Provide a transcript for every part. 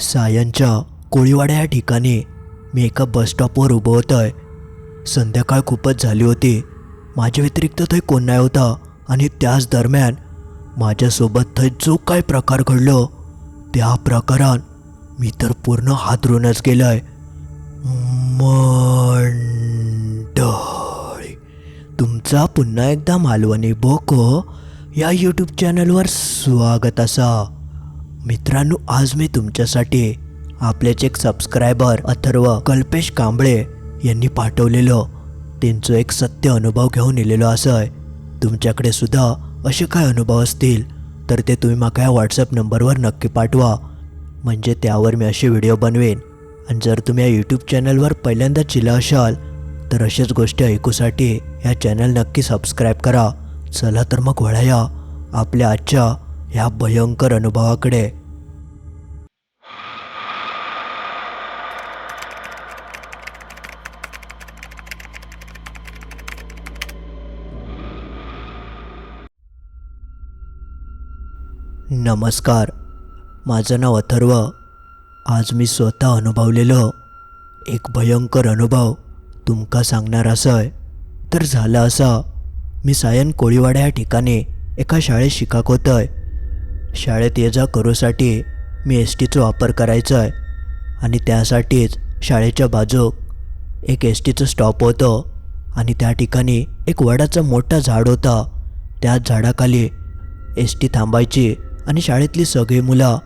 सायनच्या कोळीवाड्या या ठिकाणी मी एका बसस्टॉपवर उभं होतो आहे संध्याकाळ खूपच झाली होती. माझ्या व्यतिरिक्त थंय कोण नाही होता आणि त्याच दरम्यान माझ्यासोबत थंय जो काय प्रकार घडलो त्या प्रकारात मी तर पूर्ण हादरूनच गेलो आहे मंडळी तुमचा पुन्हा एकदा मालवणी बोको या यूट्यूब चॅनलवर स्वागत असा. मित्रांनो आज मी तुमच्यासाठी आपल्याच एक सबस्क्रायबर अथर्व कल्पेश कांबळे यांनी पाठवलेलं त्यांचं एक सत्य अनुभव घेऊन इलेलो असं आहे. तुमच्याकडे सुद्धा असे काय अनुभव असतील तर ते तुम्ही माका या व्हॉट्सअप नंबरवर नक्की पाठवा. म्हणजे त्यावर मी असे व्हिडिओ बनवेन. आणि जर तुम्ही या यूट्यूब चॅनलवर पहिल्यांदा चिला असाल तर अशाच गोष्टी ऐकूसाठी या चॅनल नक्की सबस्क्राईब करा. चला तर मग वळाया आपल्या आजच्या ह्या भयंकर अनुभवाकडे. नमस्कार. माझं नाव अथर्व. आज मी स्वतः अनुभवलेलं एक भयंकर अनुभव तुमका सांगणार असं तर झालं असं. मी सायन कोळीवाडा या ठिकाणी एका शाळेत शिकाक आहे शाळेत ये जा करूसाठी मी एस टीचा वापर करायचा आहे. आणि त्यासाठीच शाळेच्या बाजूक एक एस टीचं स्टॉप होतं. आणि त्या ठिकाणी एक वडाचं मोठं झाड होता. त्याच झाडाखाली एस टी थांबायची आणि शाळेतली सगळी मुलं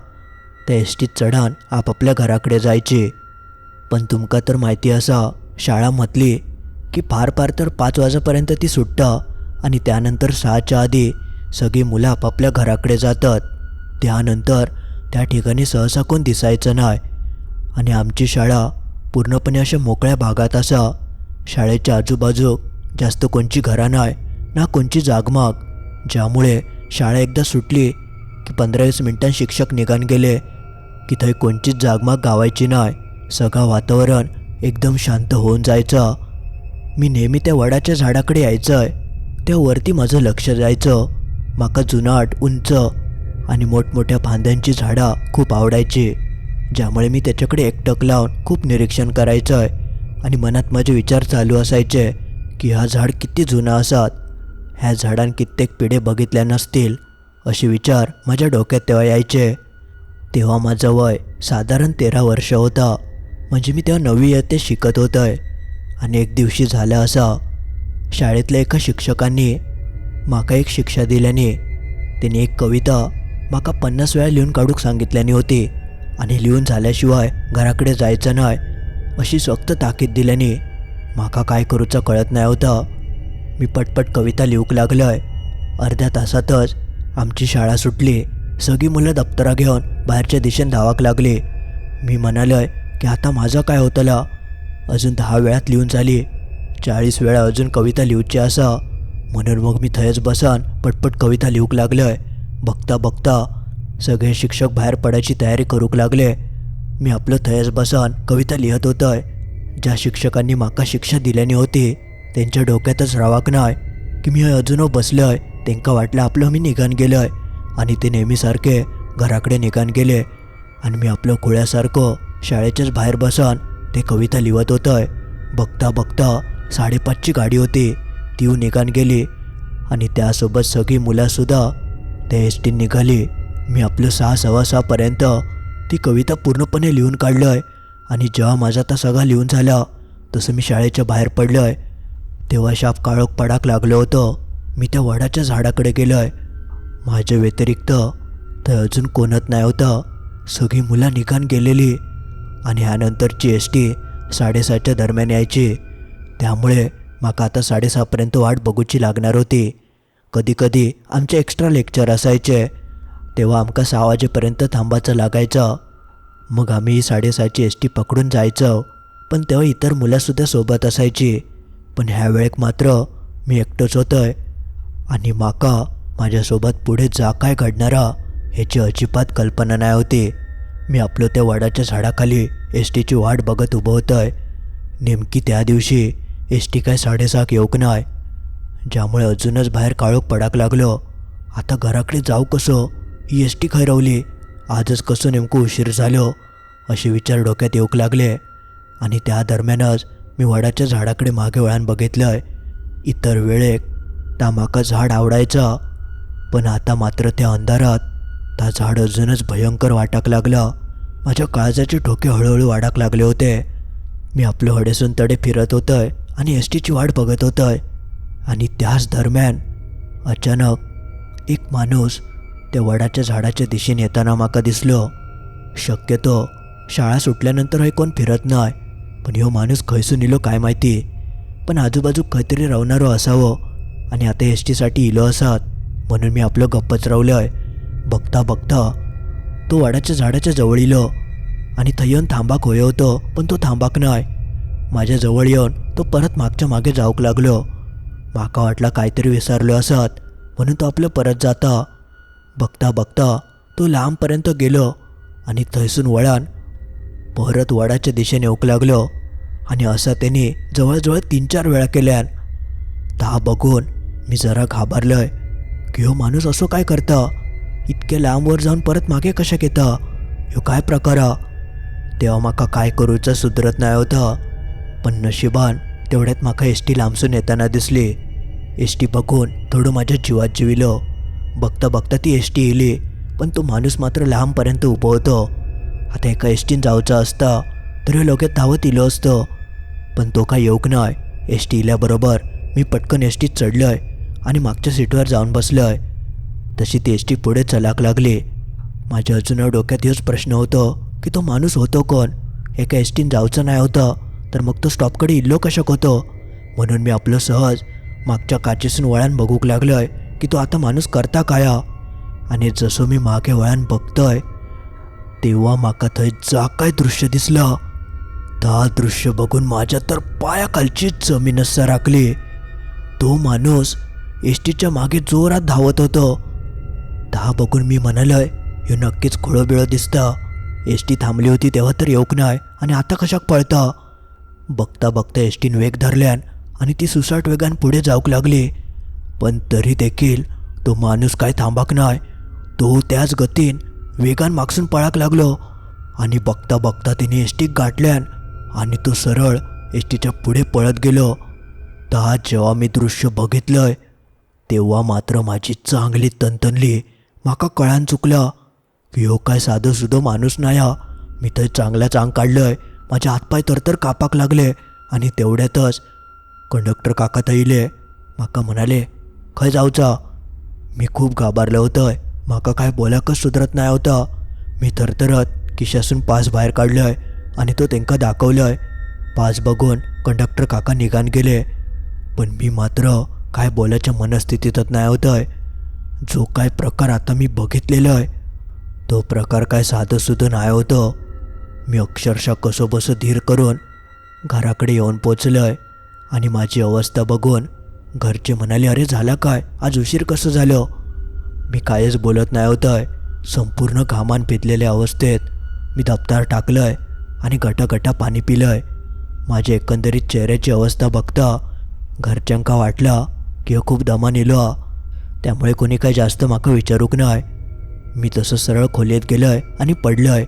त्या एस टीत चढान आपापल्या घराकडे जायची. पण तुमका तर माहिती असा शाळा म्हटली की फार फार तर पाच वाजेपर्यंत ती सुटतं. आणि त्यानंतर सहाच्या आधी सगळी मुलं आपापल्या घराकडे जातात. त्यानंतर त्या ठिकाणी सहसा कोण दिसायचं नाही. आणि आमची शाळा पूर्णपणे अशा मोकळ्या भागात असा शाळेच्या आजूबाजू जास्त कोणची घरं नाही ना कोणची जागमाग ज्यामुळे शाळा एकदा सुटली की पंधरा वीस मिनिटांत शिक्षक निघान गेले. की थंय कोणचीच जागमाग गावायची नाही सगळं वातावरण एकदम शांत होऊन जायचं. मी नेहमी त्या वडाच्या झाडाकडे यायचं आहे त्या वरती माझं लक्ष जायचं. माका जुनाट उंच आणि मोठमोठ्या फांद्यांची झाडं खूप आवडायची. ज्यामुळे मी त्याच्याकडे एकटक लावून खूप निरीक्षण करायचं आहे आणि मनात माझे विचार चालू असायचे की हा झाड किती जुना असात. ह्या झाडां कित्येक पिढे बघितल्या नसतील असे विचार माझ्या डोक्यात तेव्हा यायचे. तेव्हा माझं वय साधारण तेरा वर्ष होता. म्हणजे मी तेव्हा नववी येते शिकत होतं आहे आणि एक दिवशी झालं असा. शाळेतल्या एका शिक्षकांनी माका एक शिक्षा दिल्याने त्याने एक कविता माका पन्नास वेळा लिहून काढूक सांगितल्याने होती. आणि लिहून झाल्याशिवाय घराकडे जायचं नाही अशी सक्त ताकीद दिल्याने माका काय करूचं कळत नाही होतं. मी पटपट कविता लिहूक लागलोय. अर्ध्या तासातच आमची शाळा सुटली. सगळी मुलं दप्तरा घेऊन बाहेरच्या दिशेने धावाक लागली. मी म्हणालोय की आता माझं काय होतला? अजून दहा वेळात लिहून झाली. चाळीस वेळा अजून कविता लिहूची असा म्हणून मग मी थंयच बसान पटपट कविता लिहूक लागलंय. बघता बघता सगळे शिक्षक बाहेर पडायची तयारी करूक लागले. मी आपलं थयस बसान कविता लिहत होतंय. ज्या शिक्षकांनी माका शिक्षा दिल्यानी होती त्यांच्या डोक्यातच रावाक नाय की मी अजून बसलोय त्यांका वाटलं आपलं मी निघान गेलोय. आणि ते नेहमीसारखे घराकडे निघान गेले. आणि मी आपलं खोळ्यासारखं शाळेच्याच बाहेर बसान ते कविता लिहत होतंय. बघता बघता साडेपाचची गाडी होती ती निघान गेली. आणि त्यासोबत सगळी मुलंसुद्धा त्या एस टी निघाली. मी आपलं सहा सव्वा सहापर्यंत ती कविता पूर्णपणे लिहून काढलं आहे आणि जेव्हा माझा आता सगळा लिहून झाला तसं मी शाळेच्या बाहेर पडलो आहे तेव्हा शाप काळोख पडाक लागलं होतं. मी त्या वडाच्या झाडाकडे गेलो आहे माझ्या व्यतिरिक्त तर अजून कोणत नाही होतं. सगळी मुलं निघान गेलेली. आणि ह्यानंतरची एस टी साडेसातच्या दरम्यान यायची. त्यामुळे माका आता साडेसहापर्यंत वाट बघूची लागणार होती. कधीकधी आमचे एक्स्ट्रा लेक्चर असायचे. तेव्हा आमका सहा वाजेपर्यंत थांबायचं लागायचं. मग आम्ही साडेसहाची एस टी पकडून जायचं. पण तेव्हा इतर मुलंसुद्धा सोबत असायची. पण ह्या वेळेक मात्र मी एकटंच होतोय. आणि माका माझ्यासोबत पुढे जा काय घडणारा ह्याची अजिबात कल्पना नाही होती. मी आपलो त्या वडाच्या झाडाखाली एस टीची वाट बघत उभं होतोय. नेमकी त्या दिवशी एस टी काय साडेसात येऊक नाही ज्यामुळे अजूनच बाहेर काळोख पडाक लागलो. आता घराकडे जाऊ कसं? ही एस टी खैरवली आजच कसं नेमकं उशीर झालो? असे विचार डोक्यात येऊक लागले. आणि त्या दरम्यानच मी वडाच्या झाडाकडे मागे वळान बघितलंय. इतर वेळेक तामाका झाड आवडायचं. पण आता मात्र त्या अंधारात त्या झाड अजूनच भयंकर वाटाक लागलं. माझ्या काळजाचे ठोके हळूहळू वाढाक लागले होते. मी आपलं हडेसून तडे फिरत होतंय आणि एस टीची वाट बघत होतंय. आणि त्याच दरम्यान अचानक एक माणूस त्या वडाच्या झाडाच्या दिशेने येताना माका दिसलो. शक्यतो शाळा सुटल्यानंतर हे कोण फिरत नाही पण ह्यो माणूस खैसून इलो काय माहिती. पण आजूबाजू खैतरी राहणारो असावं आणि आता एस टीसाठी इलो असत म्हणून मी आपलं गप्पच रावलंय. बघता बघता तो वडाच्या झाडाच्या जवळ इलो आणि थंय येऊन थांबाक होय होतो पण तो थांबाक नाही माझ्या जवळ येऊन तो परत मागच्या मागे जाऊक लागलो. माका वाटला काहीतरी विसरलो असत. म्हणून तो आपलं परत जाता. बघता बघता तो लांबपर्यंत गेलो आणि थंयसून वळण परत वडाच्या दिशेने ओक लागलो आणि असं त्याने जवळजवळ तीन चार वेळा केल्यान ता बघून मी जरा घाबरलोय. की हो माणूस असं काय करता? इतक्या लांबवर जाऊन परत मागे कशाक येता ह्यो काय प्रकार? तेव्हा म्हाका काय करूचं सुधरत नाही होतं. पण नशिबान तेवढ्यात म्हाका एस टी लांबसून येताना दिसली. एस टी बघून थोडं माझ्या जीवात जिविलो. बघता बघता ती एस टी येयली पण तो माणूस मात्र लांबपर्यंत उभं होतो आता एका एस टीन जावचं असता तर ह्यो धावत इलो असतं. पण तो काय येऊक नाही एस टी इल्याबरोबर मी पटकन एस टीत चढलोय आणि मागच्या सीटवर जाऊन बसलोय. तशी ती एस टी पुढे चलाक लागली. माझ्या अजून डोक्यात हेच प्रश्न होतो की तो माणूस होतो कोण? एका एस टीन जाऊचं नाही होतं. तर मग तो स्टॉपकडे इल्लो कशक होतो? म्हणून मी आपलं सहज मागच्या काचेसून वळण बघूक लागलोय की तो आता माणूस करता काया? आणि जसं मी मागे वळण बघतोय तेव्हा माका थंय जा काय दृश्य दिसलं. ता दृश्य बघून माझ्या तर पायाखालचीच जमीनच सराकली तो माणूस एस टीच्या मागे जोरात धावत होतो. ता बघून मी म्हणालोय ह्यो नक्कीच खोळोबिळो दिसतं. एस टी थांबली होती तेव्हा तर येऊक नाही आणि आता कशाक पळता? बघता बघता एस टीन वेग धरल्यान आणि ती सुसाट वेगान पुढे जाऊक लागली. पण तरी देखील तो माणूस काय थांबाक नाय तो त्याच गतीन वेगान मागसून पळाक लागलो आणि बघता बघता तिने एस टीक गाठल्यान आणि तो सरळ एस टीच्या पुढे पळत गेलो. ता जेव्हा मी दृश्य बघितलंय तेव्हा मात्र माझी चांगली तनतनली माका कळान चुकलं. की ह्यो काय साधं सुधं माणूस नाही मी तर चांगल्या चांग काढलंय. माझे हातपाय तरतर कापाक लागले आणि तेवढ्यातच कंडक्टर काका थैले म्हाका म्हणाले खंय जावचा मी खूप घाबरलो होतंय. म्हाका काय बोलाकच सुधरत नाही होता. मी थरथरत खिशासून पास बाहेर काढलोय आणि तो तेंका दाखवलोय. पास बघून कंडक्टर काका निघान गेले. पण मी मात्र काय बोलायच्या मनस्थितीतच नाही होतंय. जो काय प्रकार आता मी बघितलेला आहे तो प्रकार काय साधं नाही होतं. मी अक्षरशः कसोबसं धीर करून घराकडे येऊन पोचलोय आणि माझी अवस्था बघून घरचे म्हणाले अरे झाला काय? आज उशीर कसं झालं? मी कायच बोलत नाही होतंय. संपूर्ण घामान पितलेल्या अवस्थेत मी दप्तर टाकलंय आणि गटागटा पाणी पिलंय. माझ्या एकंदरीत चेहऱ्याची अवस्था बघता घरच्यांका वाटला की हो खूप दमान नेलो त्यामुळे कोणी काय जास्त माका विचारूक नाही. मी तसं सरळ खोलीत गेलोय आणि पडलोय.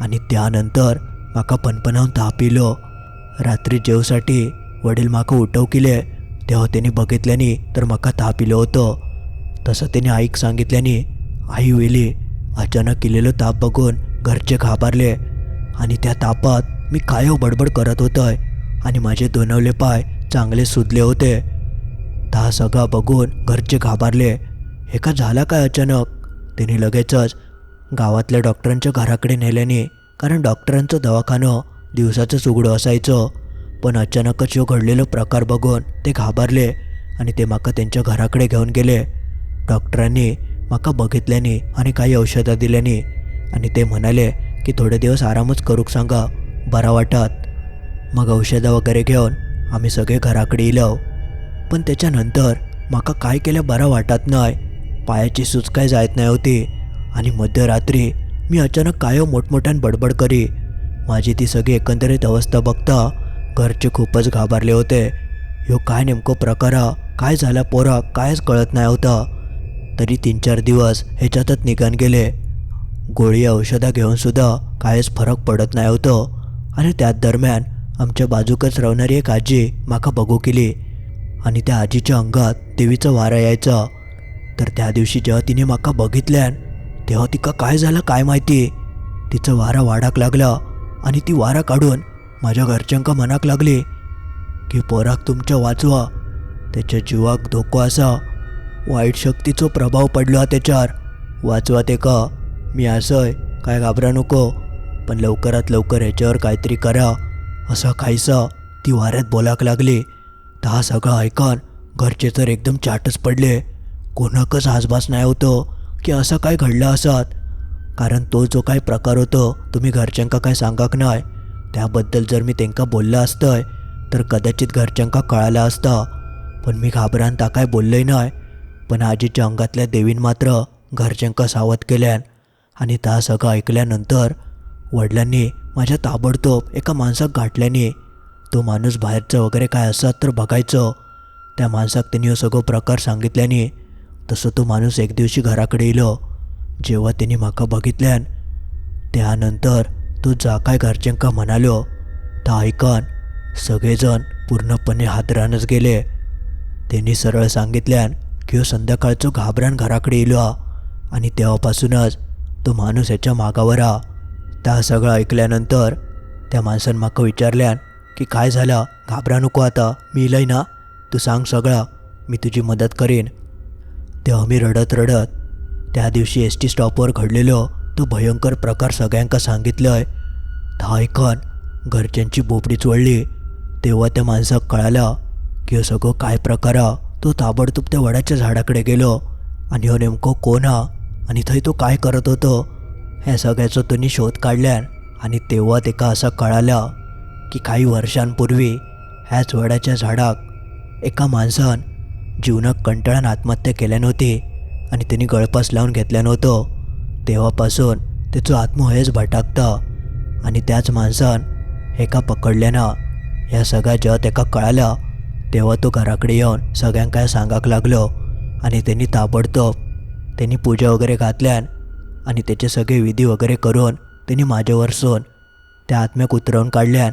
आणि त्यानंतर माका पणपणावून ताप येलो रात्री जेवसाठी वडील माका उठव केले तेव्हा त्यांनी बघितल्यानी तर माका ताप येलो होतं. तसं त्याने आईक सांगितल्यानी आई वेली अचानक केलेलं ताप बघून घरचे घाबरले आणि त्या तापात मी काय बडबड करत होतोय आणि माझे दोनवले पाय चांगले सुजले होते. ता सगळा बघून घरचे घाबरले. हे का झाला काय अचानक? त्यांनी लगेचच गावातल्या डॉक्टरांच्या घराकडे नेल्याने कारण डॉक्टरांचं दवाखानं दिवसाचंच उघडं असायचं. पण अचानकच यो घडलेलो प्रकार बघून ते घाबरले आणि ते माका त्यांच्या घराकडे घेऊन गेले. डॉक्टरांनी माका बघितल्याने आणि काही औषधं दिल्याने आणि ते म्हणाले की थोडे दिवस आरामच करूक सांगा बरा वाटत. मग औषधं वगैरे घेऊन आम्ही सगळे घराकडे इलो पण त्याच्यानंतर माका काय केलं बरं वाटत नाही. पायाची सूज काय जायत नाही होती आणि मध्यरात्री मी अचानक काय मोठमोठ्यान बडबड करी. माझी ती सगळी एकंदरीत अवस्था बघता घरचे खूपच घाबरले होते. ह्यो काय नेमकं प्रकारा काय झाला पोरा कायच कळत नाही होता. तरी तीन चार दिवस ह्याच्यातच निघान गेले. गोळी औषधं घेऊनसुद्धा काहीच फरक पडत नाही होतं. आणि त्याच दरम्यान आमच्या बाजूकच राहणारी एक आजी माका बघू केली. आणि त्या आजीच्या अंगात देवीचं वारा यायचं. तर त्या दिवशी जेव्हा तिने माका बघितल्यान तेव्हा तिका काय झालं काय माहिती तिचं वारा वाढाक लागला आणि ती वारा काढून माझ्या घरच्यांका मनाक लागली की पोराक तुमच्या वाचवा. त्याच्या जीवाक धोको असा वाईट शक्तीचो प्रभाव पडलो हा त्याच्यावर वाचवा ते का मी असंय काय घाबरा नको. पण लवकरात लवकर ह्याच्यावर काहीतरी करा. असा काहीसा ती वाऱ्यात बोलाक लागली. तर हा सगळं ऐकून घरचे तर एकदम चाटच पडले. कोणाकच आसपास नाही होतं. की असं काय घडलं असत? कारण तो जो काय प्रकार होतो तुम्ही घरच्यांका काय सांगाक नाही त्याबद्दल जर मी त्यांका बोललं असतंय तर कदाचित घरच्यांका कळालं असतं. पण मी घाबरान ता काय बोललंय नाही पण आजीच्या अंगातल्या देवीन मात्र घरच्यांका सावध केल्यान आणि त्या सगळं ऐकल्यानंतर वडिलांनी माझ्या ताबडतोब एका माणसाक गाठल्याने तो माणूस बाहेरचं वगैरे काय असत तर बघायचं. त्या माणसाक त्यांनी हो सगळं प्रकार सांगितल्याने तसं तो माणूस एक दिवशी घराकडे येलो जेव्हा त्यांनी म्हाका बघितल्यान त्यानंतर तो जा काय घरच्यांका म्हणालो ता ऐकन सगळेजण पूर्णपणे हादरानच गेले. त्यांनी सरळ सांगितल्यान की हो संध्याकाळचो घाबरान घराकडे येलो आणि तेव्हापासूनच तो माणूस ह्याच्या मागावर हा त्या सगळं ऐकल्यानंतर त्या माणसानं म्हाका विचारल्यान की काय झालं? घाबरा नको आता मी इलय ना? तू सांग सगळं मी तुझी मदत करीन. तेव्हा मी रडत रडत त्या दिवशी एस टी स्टॉपवर घडलेलो तो भयंकर प्रकार सगळ्यांका सांगितलंय. दहा ऐकन घरच्यांची बोपडी चोळली. तेव्हा त्या माणसाक कळाला की हो सगळं काय प्रकार हा. तो ताबडतोब त्या वडाच्या झाडाकडे गेलो आणि हो नेमको कोण हा आणि थंय तो काय करत होतो ह्या सगळ्याचो त्यांनी शोध काढल्यान आणि तेव्हा तेका असं कळाला की काही वर्षांपूर्वी ह्याच वडाच्या झाडाक एका माणसान जीवनाक कंटाळान आत्महत्या केल्या नव्हती आणि त्यांनी गळपास लावून घेतल्या नव्हतं. तेव्हापासून त्याचो आत्महयच हेच आणि त्याच माणसान एका पकडल्यानं ह्या सगळ्या जत तेका कळालं. तेव्हा तो घराकडे येऊन सगळ्यांकाय सांगाक लागलो आणि त्यांनी ताबडतोब त्यांनी पूजा वगैरे घातल्यान आणि त्याचे सगळे विधी वगैरे करून त्यांनी माझ्यावर सोन त्या आत्म्याक उतरवून काढल्यान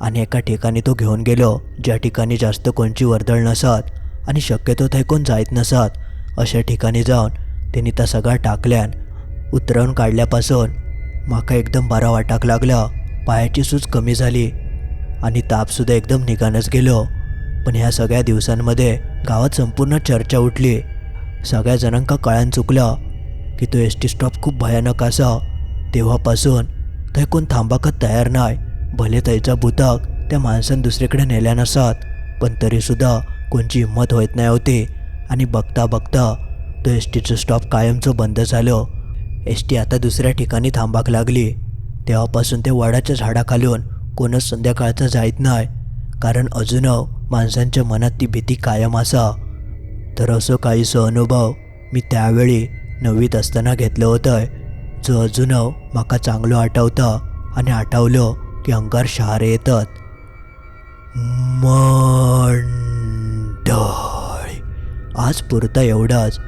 आणि एका ठिकाणी तो घेऊन गेलो. ज्या ठिकाणी जास्त कोणची वर्दळ नसत आणि शक्यतो थंय कोण जायत नसत. अशा ठिकाणी जाऊन तिने त्या सगळ्या टाकल्यान उतरवून काढल्यापासून माका एकदम बरा वाटाक लागला. पायाची सूज कमी झाली आणि तापसुद्धा एकदम निघानच गेलो. पण ह्या सगळ्या दिवसांमध्ये गावात संपूर्ण चर्चा उठली. सगळ्या जणांका कळान चुकलं की तो एस टी स्टॉप खूप भयानक असा. तेव्हापासून थंय कोण थांबाकच तयार नाही. भले थंयचा भुताक त्या माणसानं दुसरीकडे नेल्या नसत पण तरीसुद्धा कोणची हिंमत होत नाही होती. आणि बघता बघता तो एस टीचं स्टॉप कायमचं बंद झालं. एस टी आता दुसऱ्या ठिकाणी थांबाक लागली. तेव्हापासून ते वडाच्या झाडाखालून कोणच संध्याकाळचं जायत नाही. कारण अजून माणसांच्या मनात ती भीती कायम असा. तर असं काहीसं अनुभव मी त्यावेळी नववीत असताना घेतलं होतं. जो अजून म्हाका चांगलं आठवतं आणि आठवलं की अंगार शहारे येतात. मंडळी आज पुरता एवढाच.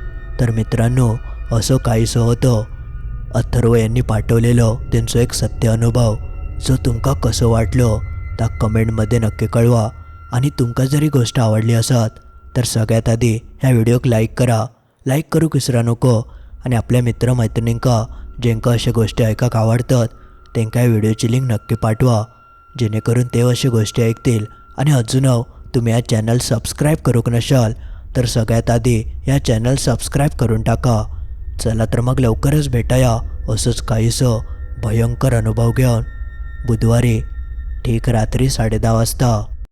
तर मित्रांनो असं काहीसं होतं. अथर्व यांनी पाठवलेलं त्यांचा एक सत्य अनुभव जो तुमका कसं वाटलं त्या कमेंटमध्ये नक्की कळवा. आणि तुमका जरी गोष्ट आवडली असत तर सगळ्यात आधी ह्या व्हिडिओक लाईक करा. लाईक करूक विसरा नको. आणि आपल्या मित्रमैत्रिणींका जेंका अशा गोष्टी ऐकाक आवडतात त्यांका या व्हिडिओची लिंक नक्की पाठवा. जेणेकरून ते अशा गोष्टी ऐकतील. आणि अजून तुम्ही या चॅनल सबस्क्राईब करूक नशाल तर सगळ्यात आधी या चॅनल सबस्क्राईब करून टाका. चला तर मग लवकरच भेटाया असंच काहीसं भयंकर अनुभव घेऊन. बुधवारी ठीक रात्री साडेदहा वाजता.